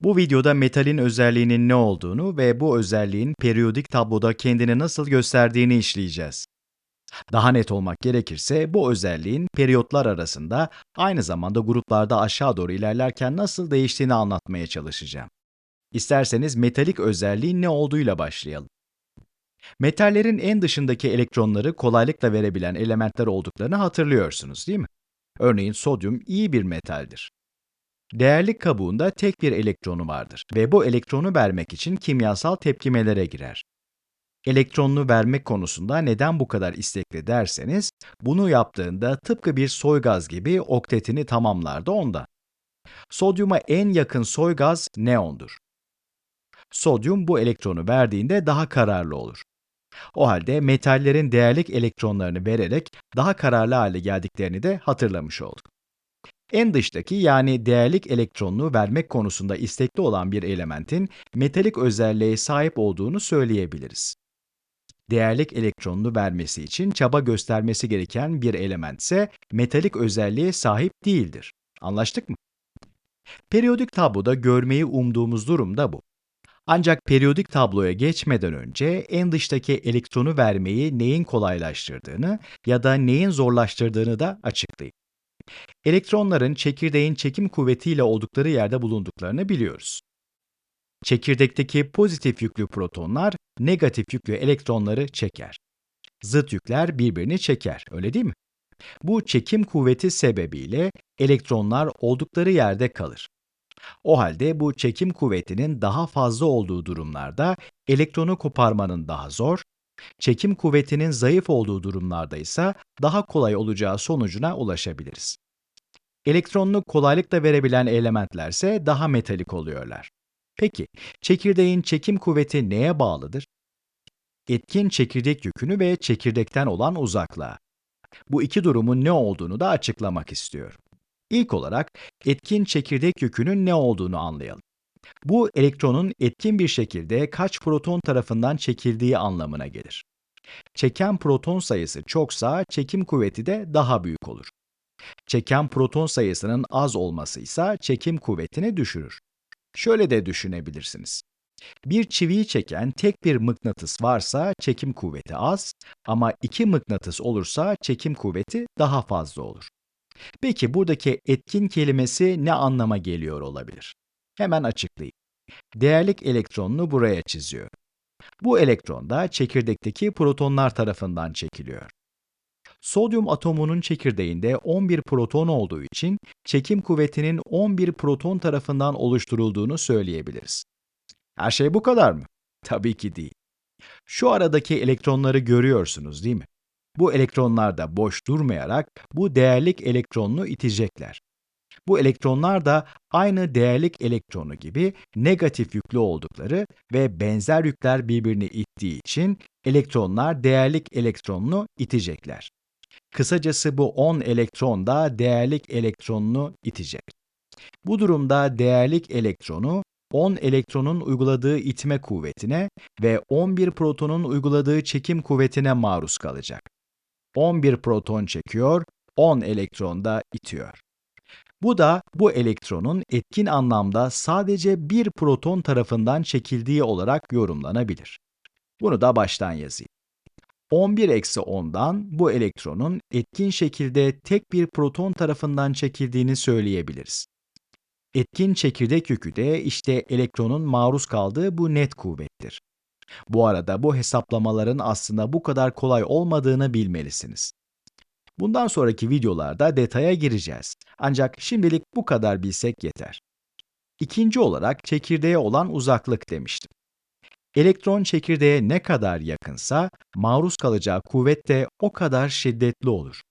Bu videoda metalin özelliğinin ne olduğunu ve bu özelliğin periyodik tabloda kendini nasıl gösterdiğini işleyeceğiz. Daha net olmak gerekirse bu özelliğin periyotlar arasında aynı zamanda gruplarda aşağı doğru ilerlerken nasıl değiştiğini anlatmaya çalışacağım. İsterseniz metalik özelliğin ne olduğuyla başlayalım. Metallerin en dışındaki elektronları kolaylıkla verebilen elementler olduklarını hatırlıyorsunuz değil mi? Örneğin sodyum iyi bir metaldir. Değerlik kabuğunda tek bir elektronu vardır ve bu elektronu vermek için kimyasal tepkimelere girer. Elektronunu vermek konusunda neden bu kadar istekli derseniz, bunu yaptığında tıpkı bir soy gaz gibi oktetini tamamlar da ondan. Sodyuma en yakın soy gaz neondur. Sodyum bu elektronu verdiğinde daha kararlı olur. O halde metallerin değerlik elektronlarını vererek daha kararlı hale geldiklerini de hatırlamış olduk. En dıştaki yani değerlik elektronunu vermek konusunda istekli olan bir elementin metalik özelliğe sahip olduğunu söyleyebiliriz. Değerlik elektronunu vermesi için çaba göstermesi gereken bir element ise metalik özelliğe sahip değildir. Anlaştık mı? Periyodik tabloda görmeyi umduğumuz durum da bu. Ancak periyodik tabloya geçmeden önce en dıştaki elektronu vermeyi neyin kolaylaştırdığını ya da neyin zorlaştırdığını da açıklayayım. Elektronların çekirdeğin çekim kuvvetiyle oldukları yerde bulunduklarını biliyoruz. Çekirdekteki pozitif yüklü protonlar negatif yüklü elektronları çeker. Zıt yükler birbirini çeker, öyle değil mi? Bu çekim kuvveti sebebiyle elektronlar oldukları yerde kalır. O halde bu çekim kuvvetinin daha fazla olduğu durumlarda elektronu koparmanın daha zor, çekim kuvvetinin zayıf olduğu durumlarda ise daha kolay olacağı sonucuna ulaşabiliriz. Elektronunu kolaylıkla verebilen elementlerse daha metalik oluyorlar. Peki, çekirdeğin çekim kuvveti neye bağlıdır? Etkin çekirdek yükünü ve çekirdekten olan uzaklığa. Bu iki durumun ne olduğunu da açıklamak istiyorum. İlk olarak etkin çekirdek yükünün ne olduğunu anlayalım. Bu elektronun etkin bir şekilde kaç proton tarafından çekildiği anlamına gelir. Çeken proton sayısı çoksa çekim kuvveti de daha büyük olur. Çeken proton sayısının az olması ise çekim kuvvetini düşürür. Şöyle de düşünebilirsiniz. Bir çiviyi çeken tek bir mıknatıs varsa çekim kuvveti az ama iki mıknatıs olursa çekim kuvveti daha fazla olur. Peki buradaki etkin kelimesi ne anlama geliyor olabilir? Hemen açıklayayım. Değerlik elektronunu buraya çiziyor. Bu elektron da çekirdekteki protonlar tarafından çekiliyor. Sodyum atomunun çekirdeğinde 11 proton olduğu için çekim kuvvetinin 11 proton tarafından oluşturulduğunu söyleyebiliriz. Her şey bu kadar mı? Tabii ki değil. Şu aradaki elektronları görüyorsunuz değil mi? Bu elektronlar da boş durmayarak bu değerlik elektronunu itecekler. Bu elektronlar da aynı değerlik elektronu gibi negatif yüklü oldukları ve benzer yükler birbirini ittiği için elektronlar değerlik elektronunu itecekler. Kısacası bu 10 elektron da değerlik elektronunu itecek. Bu durumda değerlik elektronu 10 elektronun uyguladığı itme kuvvetine ve 11 protonun uyguladığı çekim kuvvetine maruz kalacak. 11 proton çekiyor, 10 elektron da itiyor. Bu da bu elektronun etkin anlamda sadece bir proton tarafından çekildiği olarak yorumlanabilir. Bunu da baştan yazayım. 11-10'dan bu elektronun etkin şekilde tek bir proton tarafından çekildiğini söyleyebiliriz. Etkin çekirdek yükü de işte elektronun maruz kaldığı bu net kuvvettir. Bu arada bu hesaplamaların aslında bu kadar kolay olmadığını bilmelisiniz. Bundan sonraki videolarda detaya gireceğiz. Ancak şimdilik bu kadar bilsek yeter. İkinci olarak çekirdeğe olan uzaklık demiştim. Elektron çekirdeğe ne kadar yakınsa maruz kalacağı kuvvet de o kadar şiddetli olur.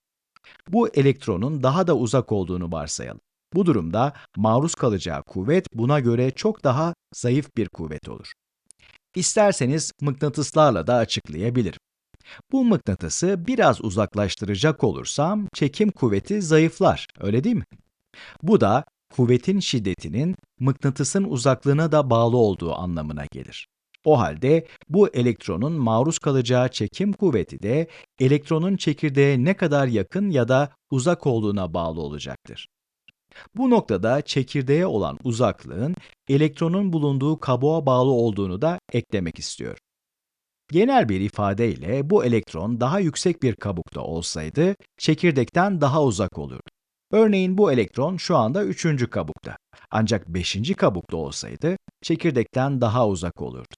Bu elektronun daha da uzak olduğunu varsayalım. Bu durumda maruz kalacağı kuvvet buna göre çok daha zayıf bir kuvvet olur. İsterseniz mıknatıslarla da açıklayabilirim. Bu mıknatısı biraz uzaklaştıracak olursam çekim kuvveti zayıflar, öyle değil mi? Bu da kuvvetin şiddetinin mıknatısın uzaklığına da bağlı olduğu anlamına gelir. O halde bu elektronun maruz kalacağı çekim kuvveti de elektronun çekirdeğe ne kadar yakın ya da uzak olduğuna bağlı olacaktır. Bu noktada çekirdeğe olan uzaklığın elektronun bulunduğu kabuğa bağlı olduğunu da eklemek istiyorum. Genel bir ifadeyle bu elektron daha yüksek bir kabukta olsaydı çekirdekten daha uzak olurdu. Örneğin bu elektron şu anda üçüncü kabukta. Ancak beşinci kabukta olsaydı çekirdekten daha uzak olurdu.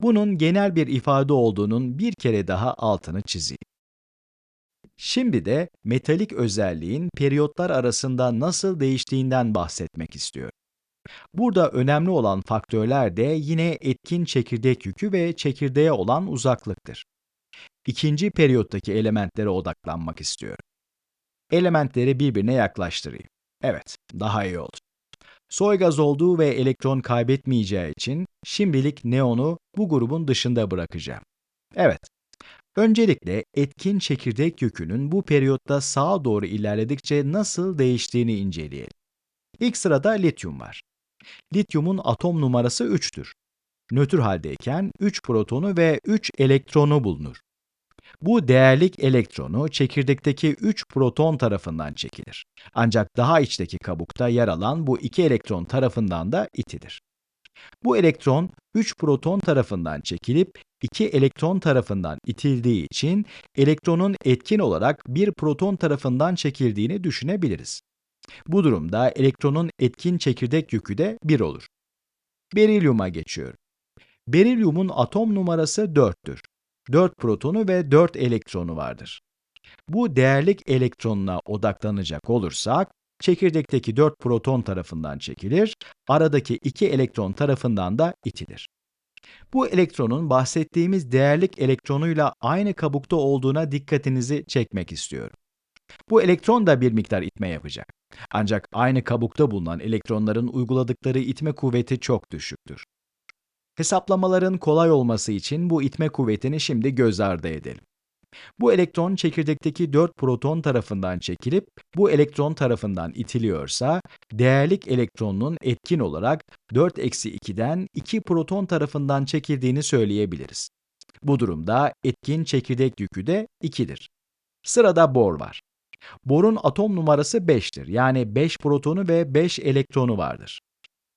Bunun genel bir ifade olduğunun bir kere daha altını çizeyim. Şimdi de metalik özelliğin periyotlar arasında nasıl değiştiğinden bahsetmek istiyorum. Burada önemli olan faktörler de yine etkin çekirdek yükü ve çekirdeğe olan uzaklıktır. İkinci periyottaki elementlere odaklanmak istiyorum. Elementleri birbirine yaklaştırayım. Evet, daha iyi oldu. Soy gaz olduğu ve elektron kaybetmeyeceği için şimdilik neonu bu grubun dışında bırakacağım. Evet, öncelikle etkin çekirdek yükünün bu periyotta sağa doğru ilerledikçe nasıl değiştiğini inceleyelim. İlk sırada lityum var. Lityumun atom numarası 3'tür. Nötr haldeyken 3 protonu ve 3 elektronu bulunur. Bu değerlik elektronu çekirdekteki 3 proton tarafından çekilir. Ancak daha içteki kabukta yer alan bu 2 elektron tarafından da itilir. Bu elektron 3 proton tarafından çekilip 2 elektron tarafından itildiği için elektronun etkin olarak bir proton tarafından çekildiğini düşünebiliriz. Bu durumda elektronun etkin çekirdek yükü de 1 olur. Berilyuma geçiyorum. Berilyumun atom numarası 4'tür. 4 protonu ve 4 elektronu vardır. Bu değerlik elektronuna odaklanacak olursak, çekirdekteki 4 proton tarafından çekilir, aradaki 2 elektron tarafından da itilir. Bu elektronun bahsettiğimiz değerlik elektronuyla aynı kabukta olduğuna dikkatinizi çekmek istiyorum. Bu elektron da bir miktar itme yapacak. Ancak aynı kabukta bulunan elektronların uyguladıkları itme kuvveti çok düşüktür. Hesaplamaların kolay olması için bu itme kuvvetini şimdi göz ardı edelim. Bu elektron çekirdekteki 4 proton tarafından çekilip bu elektron tarafından itiliyorsa, değerlik elektronun etkin olarak 4-2'den 2 proton tarafından çekildiğini söyleyebiliriz. Bu durumda etkin çekirdek yükü de 2'dir. Sırada bor var. Borun atom numarası 5'tir. Yani 5 protonu ve 5 elektronu vardır.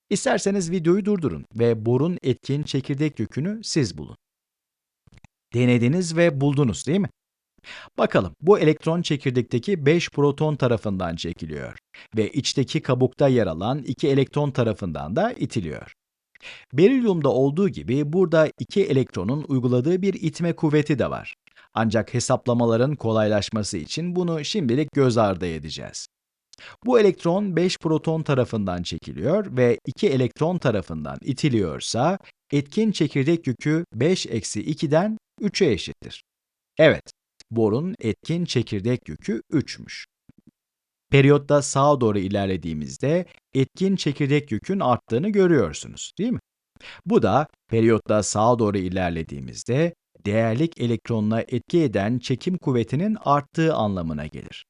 İsterseniz videoyu durdurun ve borun etkin çekirdek yükünü siz bulun. Denediniz ve buldunuz değil mi? Bakalım bu elektron çekirdekteki 5 proton tarafından çekiliyor ve içteki kabukta yer alan 2 elektron tarafından da itiliyor. Berilyumda olduğu gibi burada iki elektronun uyguladığı bir itme kuvveti de var. Ancak hesaplamaların kolaylaşması için bunu şimdilik göz ardı edeceğiz. Bu elektron 5 proton tarafından çekiliyor ve 2 elektron tarafından itiliyorsa, etkin çekirdek yükü 5-2'den 3'e eşittir. Evet, borun etkin çekirdek yükü 3'müş. Periyotta sağa doğru ilerlediğimizde etkin çekirdek yükün arttığını görüyorsunuz, değil mi? Bu da periyotta sağa doğru ilerlediğimizde değerlik elektronuna etki eden çekim kuvvetinin arttığı anlamına gelir.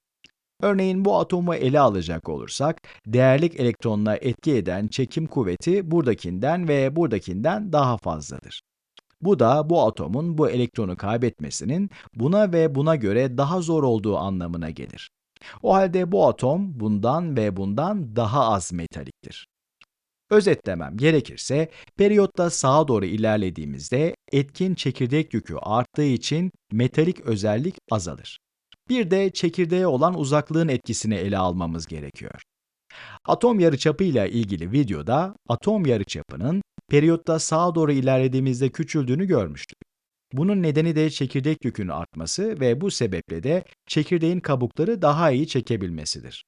Örneğin bu atomu ele alacak olursak, değerlik elektronuna etki eden çekim kuvveti buradakinden ve buradakinden daha fazladır. Bu da bu atomun bu elektronu kaybetmesinin buna ve buna göre daha zor olduğu anlamına gelir. O halde bu atom bundan ve bundan daha az metaliktir. Özetlemem gerekirse, periyotta sağa doğru ilerlediğimizde etkin çekirdek yükü arttığı için metalik özellik azalır. Bir de çekirdeğe olan uzaklığın etkisini ele almamız gerekiyor. Atom yarıçapı ile ilgili videoda atom yarıçapının periyotta sağa doğru ilerlediğimizde küçüldüğünü görmüştük. Bunun nedeni de çekirdek yükün artması ve bu sebeple de çekirdeğin kabukları daha iyi çekebilmesidir.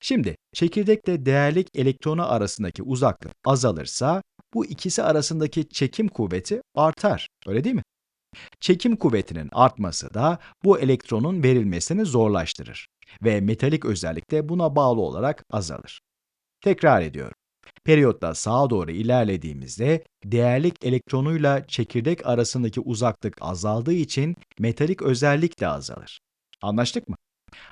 Şimdi çekirdekle değerlik elektronu arasındaki uzaklık azalırsa bu ikisi arasındaki çekim kuvveti artar. Öyle değil mi? Çekim kuvvetinin artması da bu elektronun verilmesini zorlaştırır ve metalik özellik de buna bağlı olarak azalır. Tekrar ediyorum. Periyotta sağa doğru ilerlediğimizde değerlik elektronuyla çekirdek arasındaki uzaklık azaldığı için metalik özellik de azalır. Anlaştık mı?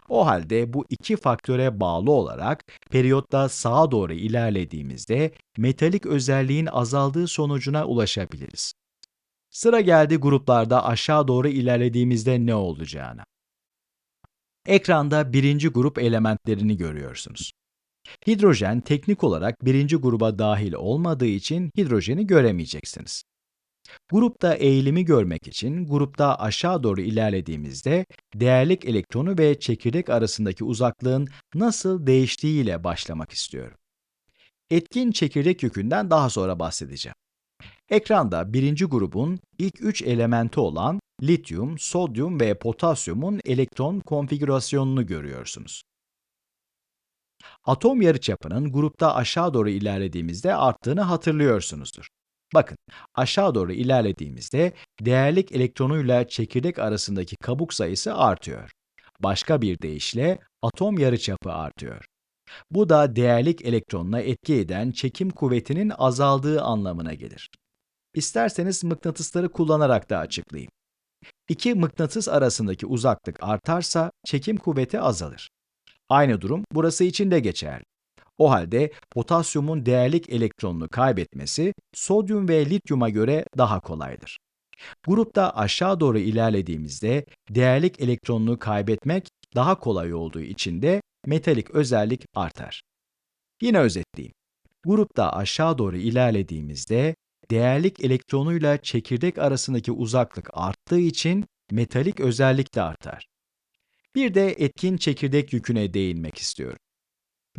O halde bu iki faktöre bağlı olarak periyotta sağa doğru ilerlediğimizde metalik özelliğin azaldığı sonucuna ulaşabiliriz. Sıra geldi gruplarda aşağı doğru ilerlediğimizde ne olacağına. Ekranda birinci grup elementlerini görüyorsunuz. Hidrojen teknik olarak birinci gruba dahil olmadığı için hidrojeni göremeyeceksiniz. Grupta eğilimi görmek için grupta aşağı doğru ilerlediğimizde değerlik elektronu ve çekirdek arasındaki uzaklığın nasıl değiştiğiyle başlamak istiyorum. Etkin çekirdek yükünden daha sonra bahsedeceğim. Ekranda birinci grubun ilk üç elementi olan lityum, sodyum ve potasyumun elektron konfigürasyonunu görüyorsunuz. Atom yarıçapının grupta aşağı doğru ilerlediğimizde arttığını hatırlıyorsunuzdur. Bakın, aşağı doğru ilerlediğimizde değerlik elektronuyla çekirdek arasındaki kabuk sayısı artıyor. Başka bir deyişle atom yarıçapı artıyor. Bu da değerlik elektronuna etki eden çekim kuvvetinin azaldığı anlamına gelir. İsterseniz mıknatısları kullanarak da açıklayayım. İki mıknatıs arasındaki uzaklık artarsa çekim kuvveti azalır. Aynı durum burası için de geçerli. O halde potasyumun değerlik elektronunu kaybetmesi sodyum ve lityuma göre daha kolaydır. Grupta aşağı doğru ilerlediğimizde değerlik elektronunu kaybetmek daha kolay olduğu için de metalik özellik artar. Yine özetleyeyim. Grupta aşağı doğru ilerlediğimizde değerlik elektronuyla çekirdek arasındaki uzaklık arttığı için metalik özellik de artar. Bir de etkin çekirdek yüküne değinmek istiyorum.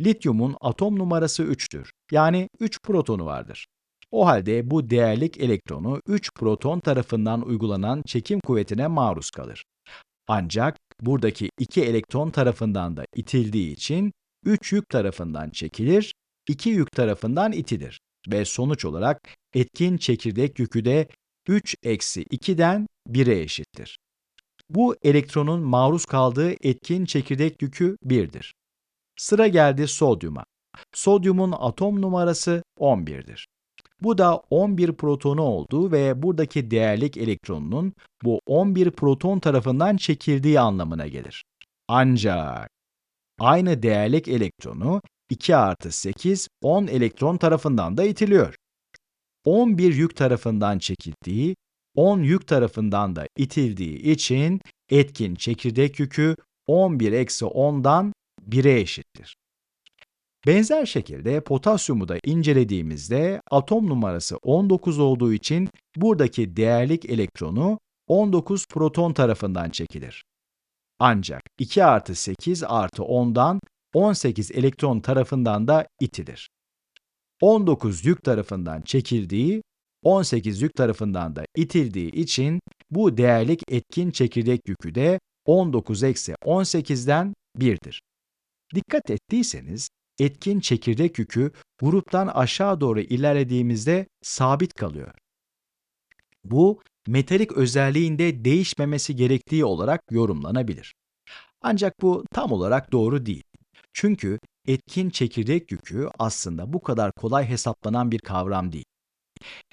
Lityumun atom numarası 3'tür. Yani 3 protonu vardır. O halde bu değerlik elektronu 3 proton tarafından uygulanan çekim kuvvetine maruz kalır. Ancak buradaki 2 elektron tarafından da itildiği için 3 yük tarafından çekilir, 2 yük tarafından itilir ve sonuç olarak etkin çekirdek yükü de 3 eksi 2'den 1'e eşittir. Bu elektronun maruz kaldığı etkin çekirdek yükü 1'dir. Sıra geldi sodyuma. Sodyumun atom numarası 11'dir. Bu da 11 protonu olduğu ve buradaki değerlik elektronunun bu 11 proton tarafından çekildiği anlamına gelir. Ancak aynı değerlik elektronu 2 artı 8, 10 elektron tarafından da itiliyor. 11 yük tarafından çekildiği, 10 yük tarafından da itildiği için etkin çekirdek yükü 11 eksi 10'dan 1'e eşittir. Benzer şekilde potasyumu da incelediğimizde atom numarası 19 olduğu için buradaki değerlik elektronu 19 proton tarafından çekilir. Ancak 2 artı 8 artı 10'dan 18 elektron tarafından da itilir. 19 yük tarafından çekildiği, 18 yük tarafından da itildiği için bu değerlik etkin çekirdek yükü de 19 eksi 18'den 1'dir. Dikkat ettiyseniz etkin çekirdek yükü gruptan aşağı doğru ilerlediğimizde sabit kalıyor. Bu metalik özelliğinde değişmemesi gerektiği olarak yorumlanabilir. Ancak bu tam olarak doğru değil. Çünkü etkin çekirdek yükü aslında bu kadar kolay hesaplanan bir kavram değil.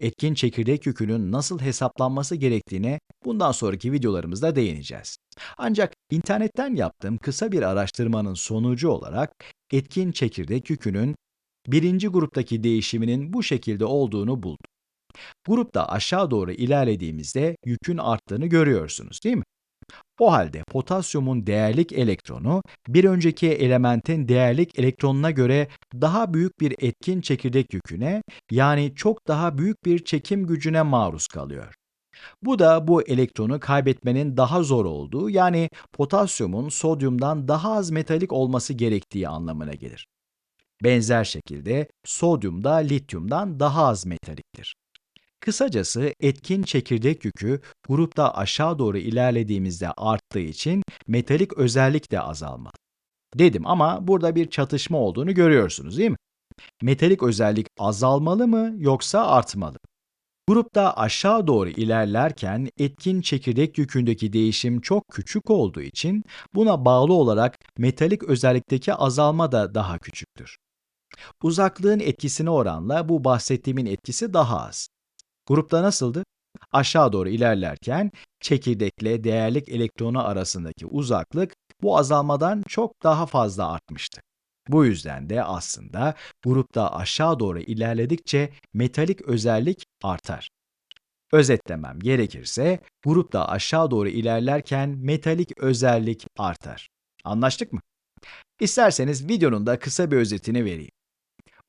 Etkin çekirdek yükünün nasıl hesaplanması gerektiğine bundan sonraki videolarımızda değineceğiz. Ancak internetten yaptığım kısa bir araştırmanın sonucu olarak etkin çekirdek yükünün birinci gruptaki değişiminin bu şekilde olduğunu buldum. Grupta aşağı doğru ilerlediğimizde yükün arttığını görüyorsunuz değil mi? O halde potasyumun değerlik elektronu bir önceki elementin değerlik elektronuna göre daha büyük bir etkin çekirdek yüküne yani çok daha büyük bir çekim gücüne maruz kalıyor. Bu da bu elektronu kaybetmenin daha zor olduğu yani potasyumun sodyumdan daha az metalik olması gerektiği anlamına gelir. Benzer şekilde sodyum da lityumdan daha az metaliktir. Kısacası etkin çekirdek yükü grupta aşağı doğru ilerlediğimizde arttığı için metalik özellik de azalmaz. Dedim ama burada bir çatışma olduğunu görüyorsunuz değil mi? Metalik özellik azalmalı mı yoksa artmalı? Grupta aşağı doğru ilerlerken etkin çekirdek yükündeki değişim çok küçük olduğu için buna bağlı olarak metalik özellikteki azalma da daha küçüktür. Uzaklığın etkisine oranla bu bahsettiğimin etkisi daha az. Grupta nasıldı? Aşağı doğru ilerlerken çekirdekle değerlik elektronu arasındaki uzaklık bu azalmadan çok daha fazla artmıştı. Bu yüzden de aslında grupta aşağı doğru ilerledikçe metalik özellik artar. Özetlemem gerekirse grupta aşağı doğru ilerlerken metalik özellik artar. Anlaştık mı? İsterseniz videonun da kısa bir özetini vereyim.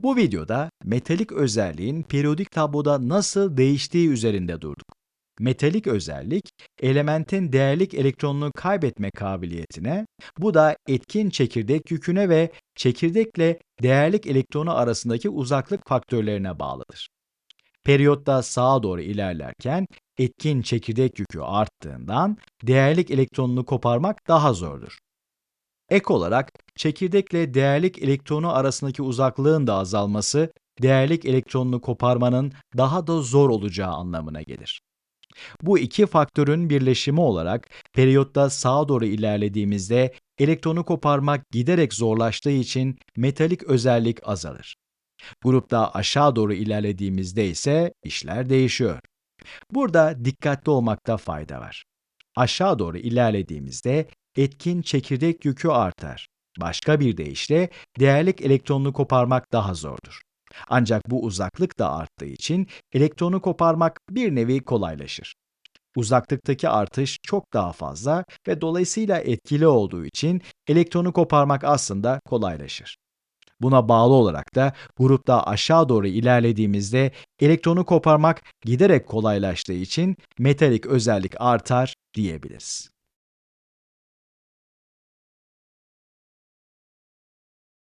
Bu videoda metalik özelliğin periyodik tabloda nasıl değiştiği üzerinde durduk. Metalik özellik, elementin değerlik elektronunu kaybetme kabiliyetine, bu da etkin çekirdek yüküne ve çekirdekle değerlik elektronu arasındaki uzaklık faktörlerine bağlıdır. Periyotta sağa doğru ilerlerken etkin çekirdek yükü arttığından değerlik elektronunu koparmak daha zordur. Ek olarak çekirdekle değerlik elektronu arasındaki uzaklığın da azalması, değerlik elektronunu koparmanın daha da zor olacağı anlamına gelir. Bu iki faktörün birleşimi olarak periyotta sağa doğru ilerlediğimizde elektronu koparmak giderek zorlaştığı için metalik özellik azalır. Grupta aşağı doğru ilerlediğimizde ise işler değişiyor. Burada dikkatli olmakta fayda var. Aşağı doğru ilerlediğimizde etkin çekirdek yükü artar. Başka bir deyişle değerlik elektronunu koparmak daha zordur. Ancak bu uzaklık da arttığı için elektronu koparmak bir nevi kolaylaşır. Uzaklıktaki artış çok daha fazla ve dolayısıyla etkili olduğu için elektronu koparmak aslında kolaylaşır. Buna bağlı olarak da grupta aşağı doğru ilerlediğimizde elektronu koparmak giderek kolaylaştığı için metalik özellik artar diyebiliriz.